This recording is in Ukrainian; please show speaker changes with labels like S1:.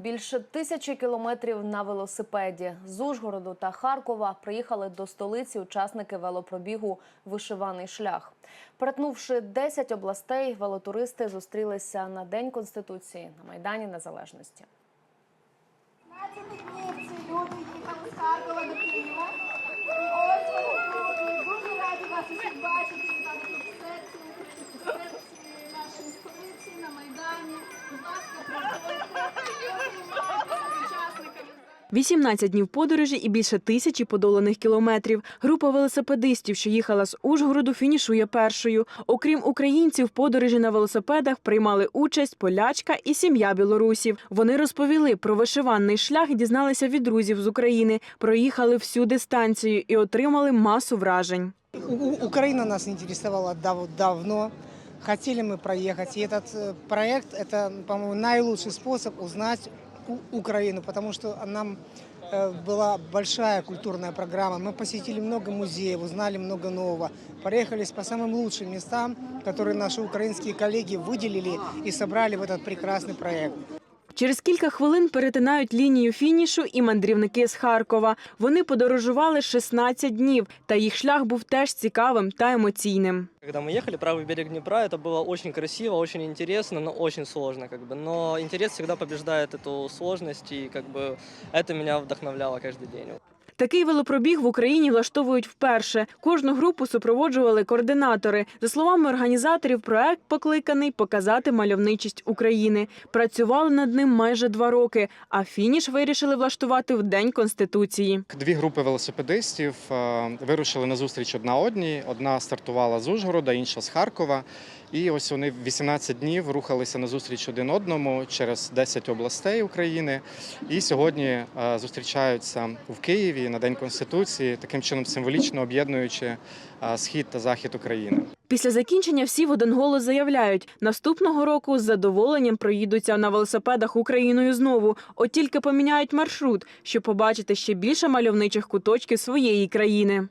S1: більше тисячі кілометрів на велосипеді. З Ужгороду та Харкова приїхали до столиці учасники велопробігу Вишиваний шлях. Перетнувши 10 областей, велотуристи зустрілися на День Конституції на Майдані Незалежності.
S2: 15 днів ці люди їхали з Харкова до Києва. Ось вони. Дуже раді вас усіх бачити. Нашої столиці, на Майдані. Будь ласка, приходьте.
S3: 18 днів подорожі і більше тисячі подоланих кілометрів. Група велосипедистів, що їхала з Ужгороду, фінішує першою. Окрім українців, в подорожі на велосипедах приймали участь полячка і сім'я білорусів. Вони розповіли про вишиванний шлях, дізналися від друзів з України, проїхали всю дистанцію і отримали масу вражень.
S4: У- У- Украина нас интересовала дав- давно. Хотели мы проехать. И этот э, проект – это, по-моему, наилучший способ узнать У- Украину, потому что нам э, была большая культурная программа. Мы посетили много музеев, узнали много нового. Проехались по самым лучшим местам, которые наши украинские коллеги выделили и собрали в этот прекрасный проект.
S3: Через кілька хвилин перетинають лінію фінішу і мандрівники з Харкова. Вони подорожували 16 днів, та їх шлях був теж цікавим та емоційним.
S5: Когда мы ехали, правый берег Днепра, это было очень красиво, очень интересно, но очень сложно, как бы. Но интерес всегда побеждает эту сложность, и как бы это меня вдохновляло каждый день.
S3: Такий велопробіг в Україні влаштовують вперше. Кожну групу супроводжували координатори. За словами організаторів, проект покликаний показати мальовничість України. Працювали над ним майже два роки, а фініш вирішили влаштувати в День Конституції.
S6: Дві групи велосипедистів е, вирушили на зустріч одна одній. Одна стартувала з Ужгорода, інша з Харкова. І ось вони 18 днів рухалися на зустріч один одному через 10 областей України. І сьогодні е, зустрічаються в Києві на День Конституції, таким чином символічно об'єднуючи е, схід та захід України.
S3: Після закінчення всі в один голос заявляють, наступного року з задоволенням проїдуться на велосипедах Україною знову. От тільки поміняють маршрут, щоб побачити ще більше мальовничих куточків своєї країни.